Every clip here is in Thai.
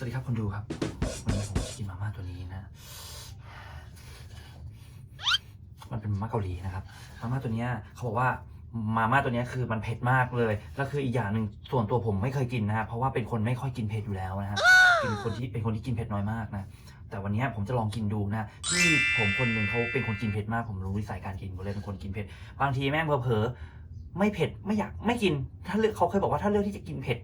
วัสดีครับคนดูครับ วันนี้ผมจะกินมาม่าตัวนี้นะ มันเป็นมาม่าเกาหลีนะครับ มาม่าตัวเนี้ยเขาบอกว่ามาม่าตัวเนี้ยคือมันเผ็ดมากเลย แล้วคืออีกอย่างหนึ่งส่วนตัวผมไม่เคยกินนะฮะเพราะว่าเป็นคนไม่ค่อยกินเผ็ดอยู่แล้วนะฮะเป็นคนที่เป็นคนที่กินเผ็ดน้อยมากนะแต่วันนี้ผมจะลองกินดูนะที่ผมคนหนึ่งเขาเป็นคนกินเผ็ดมาก ผมรู้วิสัยการกินผมเลยเป็นคนกินเผ็ดบางทีแม่งเผลอๆไม่เผ็ดไม่อยากไม่กิน ถ้าเลือกเขาเคยบอกว่าถ้าเลือกที่จะกินเผ็ด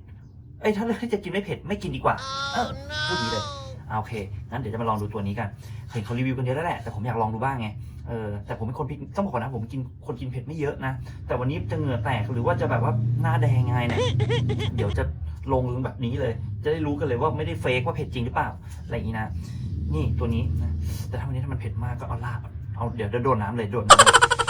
เอ้ยถ้าเลือกที่จะกินไม่เผ็ดไม่กินดีกว่า เออพูดดีเลยอ่าโอเค งั้นเดี๋ยวจะมาลองดูตัวนี้กันเห็นเขารีวิวกันเยอะแล้วแหละ แต่ผมอยากลองดูบ้างไง เออ แต่ผมเป็นคนพิต้องบอกก่อนนะ ผมกินคนกินเผ็ดไม่เยอะนะ แต่วันนี้จะเหงื่อแตกหรือว่าจะแบบว่าหน้าแดงยังไงเนี่ย เดี๋ยวจะลงแบบนี้เลย จะได้รู้กันเลยว่าไม่ได้เฟกว่าเผ็ดจริงหรือเปล่า อะไรอย่างนี้นะ นี่ตัวนี้นะ แต่ถ้าวันนี้ถ้ามันเผ็ดมากก็เอาลาบ เอาเดี๋ยวจะโดนน้ำเลยโดนน้ำ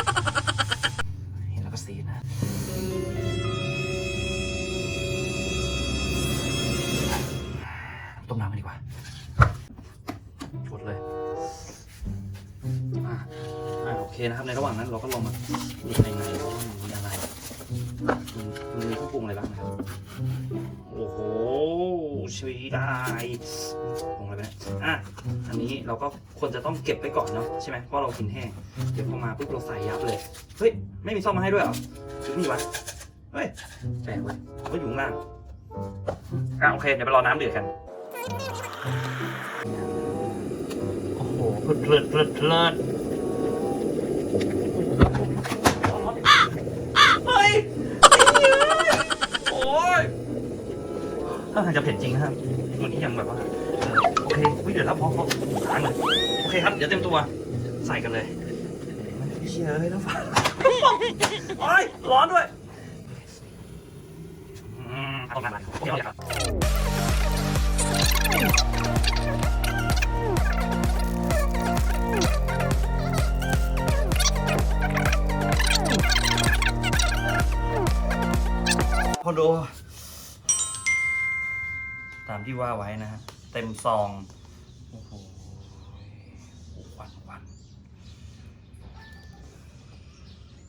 เคนะครับในระหว่างนั้นเราก็ลองมาดูในในว่ามันมีอะไรมันมีเครื่องปรุงอะไรบ้างนะครับโอ้โหชีได้ปรุงอะไรไปเนี่ยอะอันนี้เราก็ควรจะต้องเก็บไว้ก่อนเนาะใช่ไหมเพราะเรากินแห้งเดี๋ยวพอมาปุ๊บเราใส่ยับเลยเฮ้ยไม่มีซ่อมมาให้ด้วยเหรอหรือมีวะเฮ้ยแปลกเว้ยก็อยู่ข้างล่างอะโอเคเดี๋ยวไปรอน้ำเดือดกันโอ้โหเพลิดเพลิดเพลิด เพลิดเฮ้ยโอ้ยถ้าทางจะเผ็ดจริงนะครับตัวนี้ยังแบบว่าเออโอเควิเดี๋ยวแล้วพอพอล้างเลยโอเคครับ เดี๋ยวเต็มตัว ใส่กันเลยเชียร์เลยนะฟ้าโอ้ยร้อนด้วยอืมเอามาโอเคครับ ดู ตามที่ว่าไว้นะฮะ เต็มซอง โอ้โหหวันวัน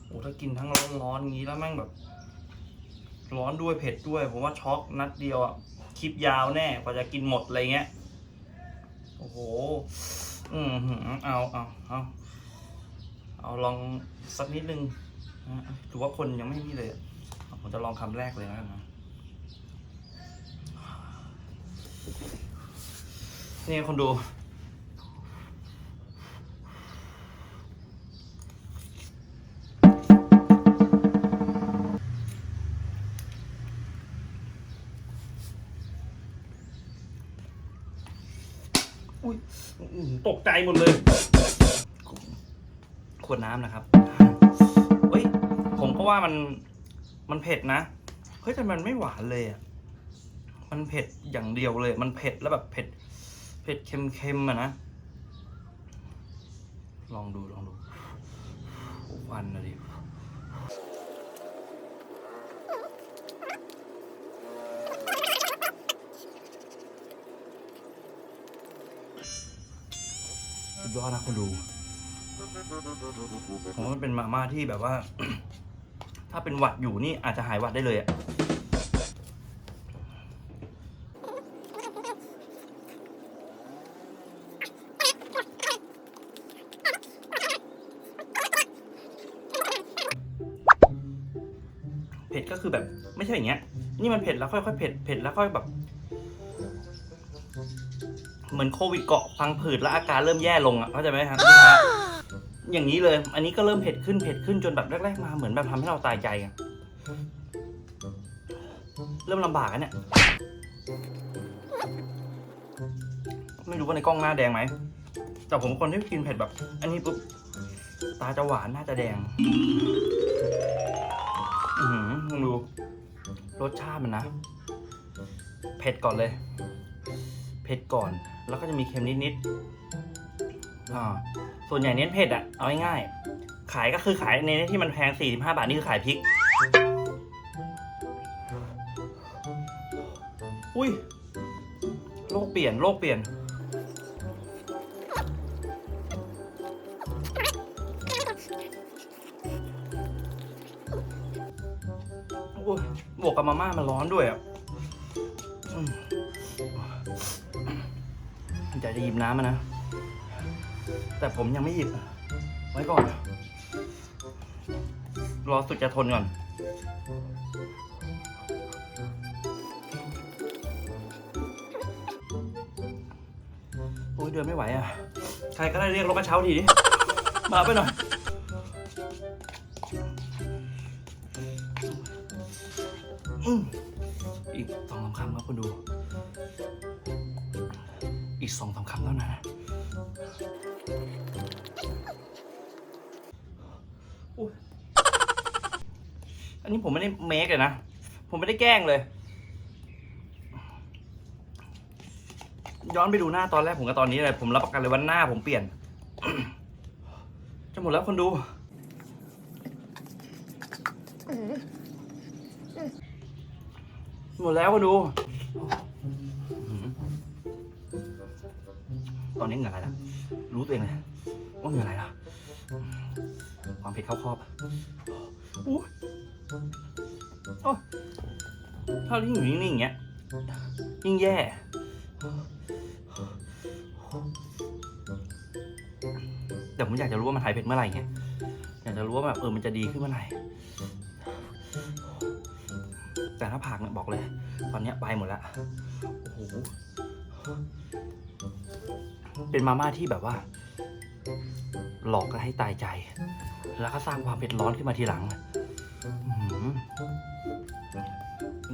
โอ้ถ้ากินทั้งร้อนร้อนงี้แล้วแม่งแบบ ร้อนด้วยเผ็ดด้วย ผมว่าช็อกนัดเดียวอะ คลิปยาวแน่กว่าจะกินหมดอะไรเงี้ย โอ้โห อืมหือเอาเอาเอาเอาลองสักนิดนึงถือว่าคนยังไม่นี่เลยอะ ผมจะลองคำแรกเลยแล้วกันนะนี่คนดู อุ้ยอื้อหือตกใจหมดเลย ขวดน้ำนะครับ เฮ้ย ผมก็ว่ามัน มันเผ็ดนะ เฮ้ยแต่มันไม่หวานเลยอะ มันเผ็ดอย่างเดียวเลย มันเผ็ดแล้วแบบเผ็ด เผ็ดเค็มๆอะนะ ลองดูลองดูโอ้ควันนะดิสุดยอดนะคุณดูผมว่ามันเป็นมาม่าที่แบบว่า ถ้าเป็นหวัดอยู่นี่อาจจะหายหวัดได้เลยอะเผ็ดก็คือแบบไม่ใช่อย่างเงี้ย นี่มันเผ็ดแล้วค่อยๆเผ็ดเผ็ดแล้วค่อยแบบ เหมือนโควิดเกาะพังผืดแล้วอาการเริ่มแย่ลงอะเข้าใจไหมครับ อย่างนี้เลย อันนี้ก็เริ่มเผ็ดขึ้นเผ็ดขึ้นจนแบบแรกๆมาเหมือนแบบทำให้เราตายใจอะเริ่มลำบากอะเนี่ย ไม่รู้ว่าในกล้องหน้าแดงไหม แต่ผมคนที่กินเผ็ดแบบ อันนี้ปุ๊บตาจะหวานหน้าจะแดง อือหือลองดูรสชาติมันนะ เผ็ดก่อนเลย เผ็ดก่อน แล้วก็จะมีเค็มนิดๆอ่า ส่วนใหญ่เน้นเผ็ดอะเอาง่ายๆขายก็คือขายในที่มันแพง 45 บาทนี่คือขายพริก อุ้ยโลกเปลี่ยนโลกเปลี่ยนโอ้ยบวกกับมาม่ามันร้อนด้วยอะอืมใจจะหยิบน้ำมานะ แต่ผมยังไม่หยิบ ไว้ก่อน รอสุดจะทนก่อน โอ้ยเดินไม่ไหวอะ ใครก็ได้เรียกรถกระเช้าทีดิ มาไปหน่อยอืมอีกสองสามคำครับคุณดู อีกสองสามคำเท่านั้นนะ อันนี้ผมไม่ได้เมคเลยนะ ผมไม่ได้แกล้งเลย ย้อนไปดูหน้าตอนแรกผมกับตอนนี้เลย ผมรับประกันเลยว่าหน้าผมเปลี่ยน จะหมดแล้วคนดูหมดแล้วคนดู ตอนนี้เหงื่อไหลแล้วรู้ตัวเองเลยว่าเหงื่อไหลแล้ว ความเผ็ดเข้าครอบอู้โอ้ถ้าที่อยู่นิ่งๆอย่างเงี้ยยิ่งแย่แต่ผมอยากจะรู้ว่ามันหายเผ็ดเมื่อไหร่ไงอยากจะรู้ว่าแบบเออมันจะดีขึ้นเมื่อไหร่แต่ถ้าผักเนี่ยบอกเลย ตอนเนี้ยไปหมดแล้วโอ้โหเป็นมาม่าที่แบบว่า หลอกกันให้ตายใจ แล้วก็สร้างความเผ็ดร้อนขึ้นมาทีหลังอื้อหือ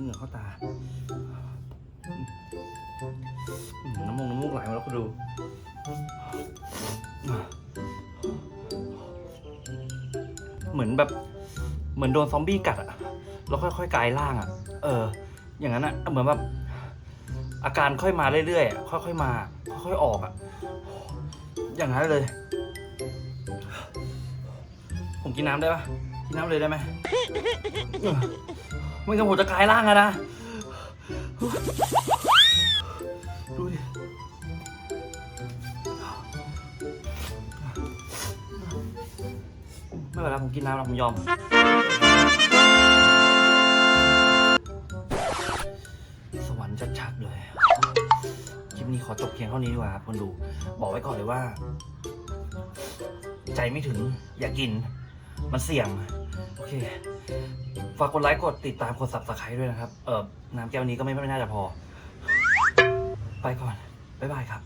เหงื่อเข้าตา น้ำมงน้ำมูกไหลมาแล้วคุณดูเหมือนแบบ เหมือนโดนซอมบี้กัดอะแล้วค่อยๆกลายร่างอะเออ อย่างนั้นอะเหมือนแบบอาการค่อยมาเรื่อยๆค่อยๆมา ค่อยๆออกอะอย่างนั้นเลย ผมกินน้ำได้ปะกินน้ำเลยได้ไหมไม่งั้นผมจะกลายร่างอะนะ ดูดิ ไม่เป็นไรผมกินน้ำแล้วผมยอม สวรรค์ชัดๆเลยคลิปนี้ขอจบเพียงเท่านี้ดีกว่าครับคนดู บอกไว้ก่อนเลยว่า ใจไม่ถึงอย่ากิน มันเสี่ยง โอเค ฝากกดไลค์กดติดตามกด subscribe ด้วยนะครับ เออน้ำแก้วนี้ก็ไม่ไม่น่าจะพอ ไปก่อน บ๊ายบายครับ